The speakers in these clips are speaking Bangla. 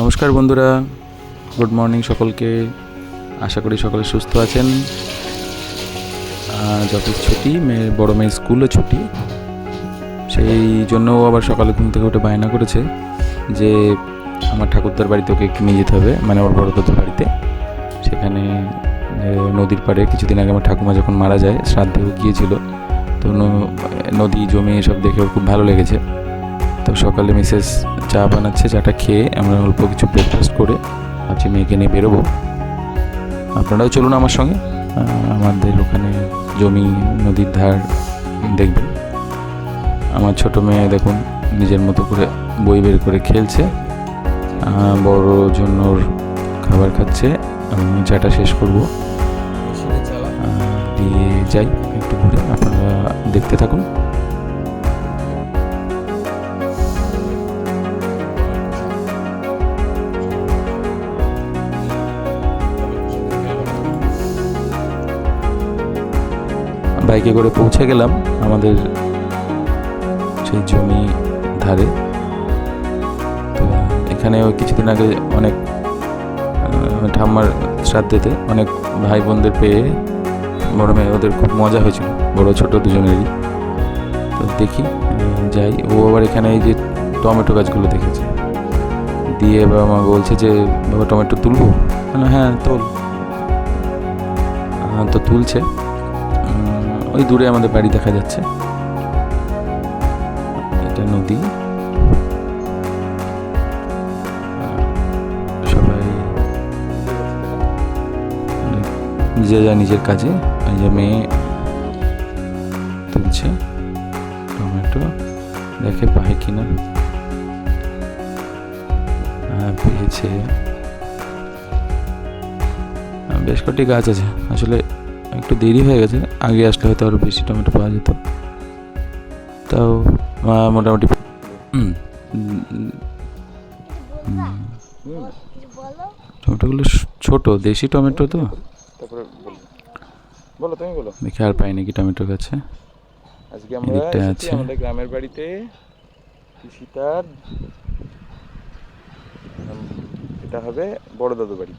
নমস্কার বন্ধুরা। গুড মর্নিং সকলকে। আশা করি সকলে সুস্থ আছেন। অফিস ছুটি, মেয়ে, বড় মেয়ে স্কুলও ছুটি। সেই জন্য ও আবার সকালে ঘুম থেকে উঠে বায়না করেছে যে আমার ঠাকুরদার বাড়িতে ওকে একটু নিয়ে যেতে হবে মানে ওর বড় দাদুর বাড়িতে। সেখানে নদীর পাড়ে কিছুদিন আগে আমার ঠাকুমা যখন মারা যায়, শ্রাদ্ধেও গিয়েছিল। তো নদী জমি এসব দেখে ওর খুব ভালো লেগেছে। তো সকালে মিসেস চা বানাচ্ছে, চাটা খেয়ে আমরা অল্প কিছু ব্রেকফাস্ট করে ভাবছি মেয়েকে নিয়ে বেরোবো। আপনারাও চলুন আমার সঙ্গে। আমাদের ওখানে জমি, নদীর ধার দেখবেন। আমার ছোট মেয়ে দেখুন নিজের মতো করে বই বের করে খেলছে। বড় জন্য খাবার খাচ্ছে। আমি চাটা শেষ করব। দিয়ে যাই একটু ঘুরে। আপনারা দেখতে থাকুন। বাইকে করে পৌঁছে গেলাম আমাদের সেই জমি ধারে। তো এখানে ওই কিছুদিন আগে অনেক ঠাম্মার শ্রাদ্ধেতে অনেক ভাই বোনদের পেয়ে বড় মেয়ে, ওদের খুব মজা হয়েছিল, বড় ছোট দুজনেরই। তো দেখি যাই। ও আবার এখানে এই যে টমেটো গাছগুলো দেখেছে। দিয়ে এবার আমাকে বলছে যে, বাবা, টমেটো তুলবো? হ্যাঁ তোল। তো তুলছে। ওই দূরে আমাদের বাড়ি দেখা যাচ্ছে। এটা নদী। সবাই নিজে যা নিজের কাজে এই যে মেয়ে তুলছে, টমেটো, দেখে পায় কিনা। পেয়েছে। বেশ কটি গাছ আছে। আসলে একটু দেরি হয়ে গেছে আগে আসলে হয়তো আরও বেশি টমেটো পাওয়া যেত। তাও মোটামুটি টমেটোগুলো ছোট দেশি টমেটো তো? তারপরে বলো বলো তুমি বলো। দেখি আর পাই নাকি টমেটো গাছে। আজকে আমরা আছে। আমাদের গ্রামের বাড়িতে পিসিতার এটা হবে বড় দাদু বাড়ি।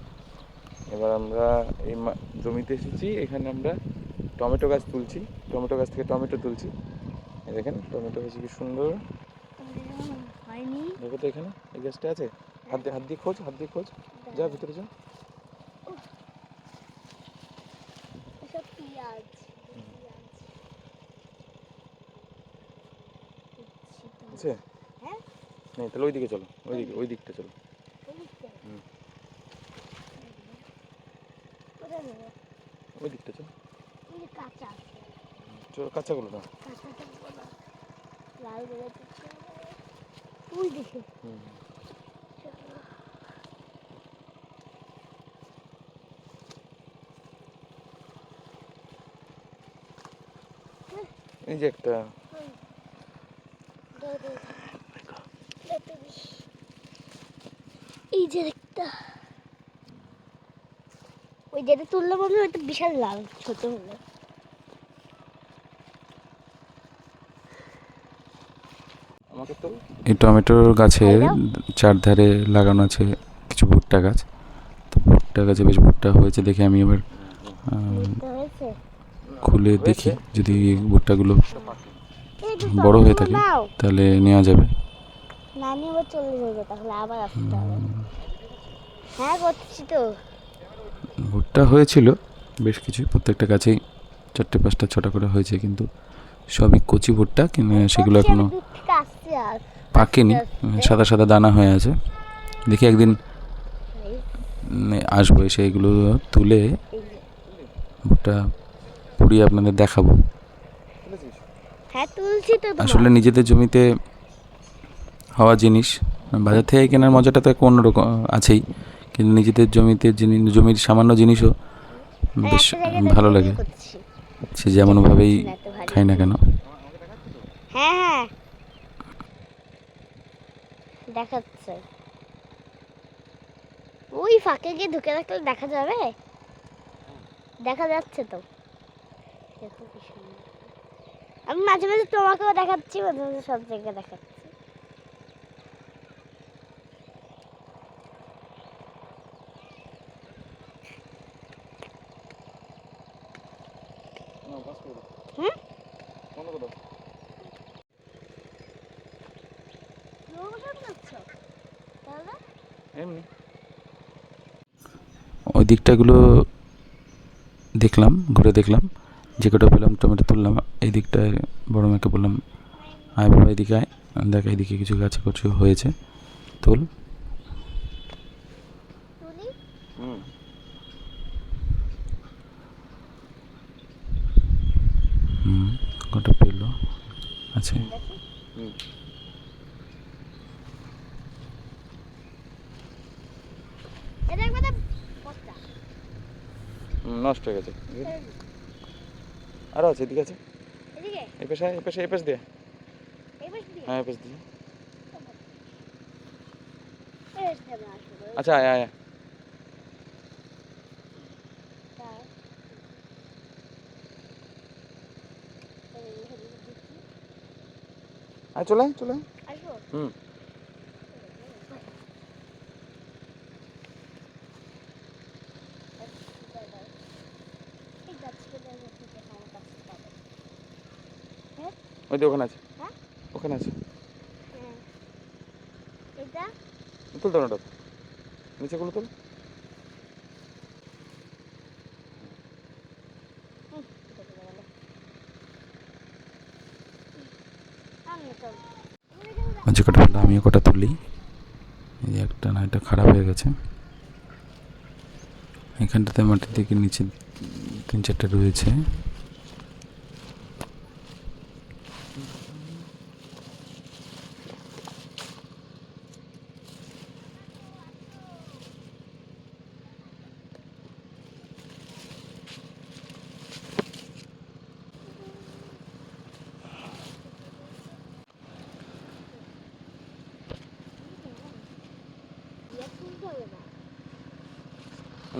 এবার আমরা এই জমিতে এসেছি এখানে আমরা টমেটো গাছ তুলছি টমেটো গাছ থেকে টমেটো তুলছি। দেখেন টমেটো হয়েছে কি সুন্দর। দেখো তো এখানে এই গাছটা আছে। হাত দিয়ে হাত দিয়ে খোঁজ হাত দিয়ে খোঁজ। যা ভিতরে যা। আছে? হ্যাঁ? নেই তাহলে ওই দিকে চলো ওই দিকে ওই দিকটা চলো হুম। ওই দিকটা চলো। কাঁচা চলো কাঁচাগুলো না। লাল বলে দিচ্ছে। হুম। এই যে একটা। এই যে একটা। ওই যেটা তুললাম আমি ওইটা বিশাল লাল ছোট হলো এই টমেটোর গাছের চারধারে লাগানো আছে কিছু ভুট্টা গাছ। তো ভুট্টা গাছে বেশ ভুট্টা হয়েছে দেখে আমি এবার খুলে দেখি। যদি ভুট্টাগুলো বড় হয়ে থাকে তাহলে নেওয়া যাবে। নানি চলে যাবে তাহলে আবার আসতে হবে। হ্যাঁ করছি তো। ভুট্টা হয়েছিল বেশ কিছু প্রত্যেকটা গাছেই চারটে পাঁচটা ছটা করে হয়েছে কিন্তু সবই কচি ভুট্টা কিন্তু সেগুলো করছি, আমি এখনও দূর থেকে আসছি আর। পাকেনি সাদা সাদা দানা হয়ে আছে। দেখি একদিন আসব এসে এগুলো তুলে ভুট্টা পুড়িয়ে আপনাদের দেখাবো। হ্যাঁ আসলে নিজেদের জমিতে হওয়া জিনিস বাজার থেকে কেনার মজাটা তো এক অন্যরকম আছেই। কিন্তু নিজেদের জমিতে জমির সামান্য জিনিসও বেশ ভালো লাগে। সে যেমনভাবেই এত ভারী। খাই না কেন। হ্যাঁ হ্যাঁ। দেখাচ্ছে। ওই ফাঁকে গিয়ে ঢুকে রাখলে দেখা যাবে। দেখা যাচ্ছে তো। আমি মাঝে মাঝে তোমাকেও দেখাচ্ছি মাঝে মাঝে সব জায়গায় দেখাচ্ছি আসতে পারি হুম? অন্য কোথাও তাহলে এমনি ওই দিকটাগুলো দেখলাম, ঘুরে দেখলাম। যে কটা পেলাম, টমেটো তুললাম, এই দিকটায় বড় মেয়েকে বললাম, আয় বাবা, এদিকে আয়, দেখ এইদিকে কিছু গাছে কিছু হয়েছে, তুল। কটা পেল, আছে দেখি হুম এটা একবার বস্তা হুম, নষ্ট হয়ে গেছে। আরও আছে এদিকে আছে। এই পেশা এই পেশা এই পেশ দিয়ে। হ্যাঁ পেশ দিয়ে। আচ্ছা। আয় চলে চলে হুম এই গাছটা দেখো, ঠিক আছে, আমার কাছে পাবে। ওই যে ওখানে আছে হ্যাঁ? ওখানে আছে হ্যাঁ। এটা তুল তো ওটা তুল হুম, এটা চলে গেল। না, চল। যে কটা পেল আমিও কটা তুলি এই যে একটা না এটা খারাপ হয়ে গেছে এখানটাতে মাটির দিকে নিচে তিন চারটে রয়েছে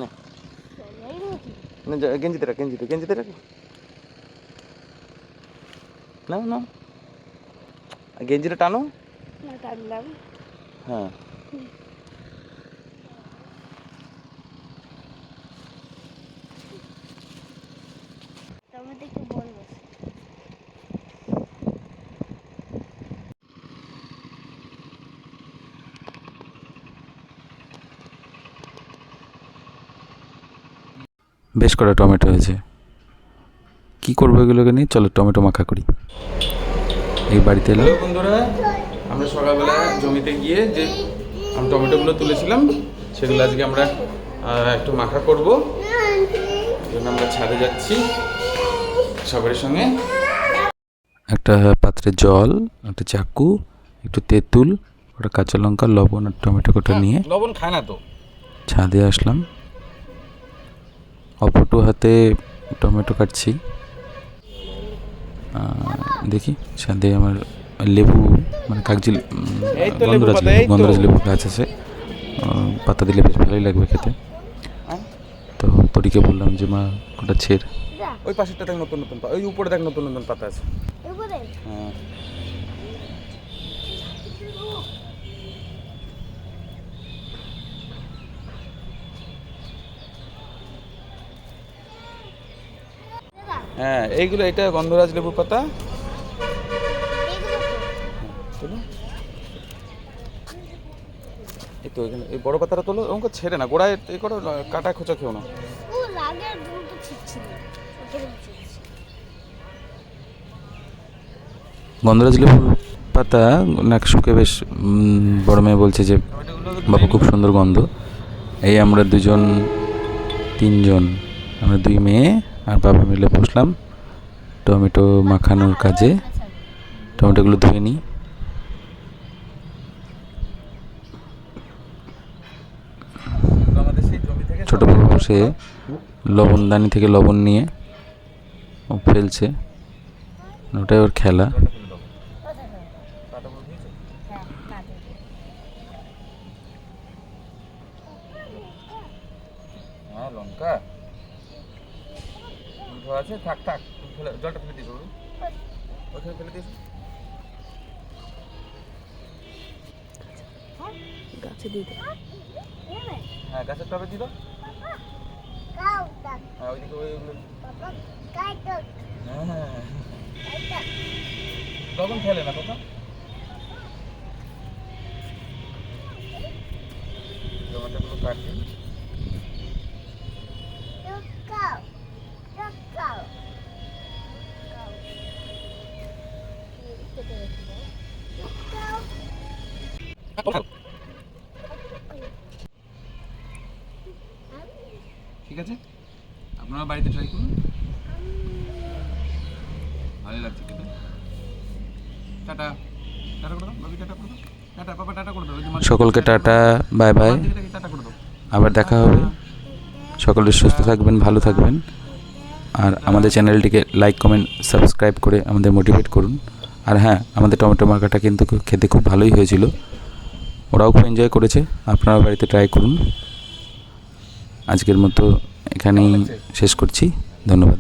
না। গেঞ্জিতে রাখ গেঞ্জিতে গেঞ্জিতে রাখ নাও নাও গেঞ্জিটা টানো না, টানলাম। হ্যাঁ বেশ কটা টমেটো হয়েছে। কি করব এগুলোকে নিয়ে? চলো টমেটো মাখা করি। এই বাড়িতে এলাম বন্ধুরা আমরা সকালবেলা জমিতে গিয়ে যে আমি টমেটোগুলো তুলেছিলাম সেগুলো আজকে আমরা একটু মাখা করব। জন্য আমরা ছাদে যাচ্ছি সবার সঙ্গে। একটা পাত্রে জল একটা চাকু একটু তেঁতুল ওটা কাঁচা লঙ্কা লবণ আর টমেটো কটা নিয়ে লবণ খায় না তো। ছাদে আসলাম। অপটু হাতে টমেটো কাটছি। দেখি ছাদে আমার লেবু মানে কাগজি উম, এই তো লেবু গন্ধরাজ পাতা, লেবু। গন্ধরাজ লেবু গাছ আছে। পাতা দিলে বেশ ভালোই লাগবে খেতে। হ্যাঁ? তো তরিকে বললাম যে মা কটা ছেড়। ওই পাশেরটা দেখ নতুন নতুন ওই উপরে দেখ নতুন নতুন পাতা আছে। উপরে? হ্যাঁ। হ্যাঁ এইগুলো এটা গন্ধরাজ লেবু পাতা। এই তো এখানে এই বড় পাতাটা তোলো ওকে ছেড়ে না গোড়ায় এই করো কাটা খোঁচা খেও না। গন্ধরাজ লেবুর পাতা নাক শুকে বেশ উম, বড় মেয়ে বলছে যে বাবু খুব সুন্দর গন্ধ। এই আমরা দুজন তিনজন আমরা দুই মেয়ে আর বাবা মিলে বসলাম টমেটো মাখানোর কাজে। টমেটোগুলো ধুয়ে নিই। ছোটো বসে লবণদানি থেকে লবণ নিয়ে ও ফেলছে। ওটাই ওর খেলা। লঙ্কা? উল্টো আছে থাক থাক ফেলে জলটা ফেলে দিস ওখানে ফেলে দিস গাছে দিয়ে হ্যাঁ গাছের টবে দিল হ্যাঁ ওইদিকে ওইগুলো হ্যাঁ হ্যাঁ কখন খেলে না কখন টমেটোগুলো কাটবে ঠিক আছে? আপনারা বাড়িতে ট্রাই করুন। ভালো লাগছে খেতে। টাটা। টাটা করে দাও বাবি টাটা করে দাও। টাটা টাটা করে সকলকে টাটা। Bye bye. টাটা করে দাও। আবার দেখা হবে। সকলে সুস্থ থাকবেন ভালো থাকবেন। আর আমাদের চ্যানেলটিকে লাইক কমেন্ট সাবস্ক্রাইব করে আমাদের মোটিভেট করুন। আর হ্যাঁ আমাদের টমেটো মার্কাটা কিন্তু খেতে খুব ভালোই হয়েছিল। ওরাও খুব এনজয় করেছে। আপনারা বাড়িতে ট্রাই করুন। আজকের মতো এখানেই শেষ করছি। ধন্যবাদ।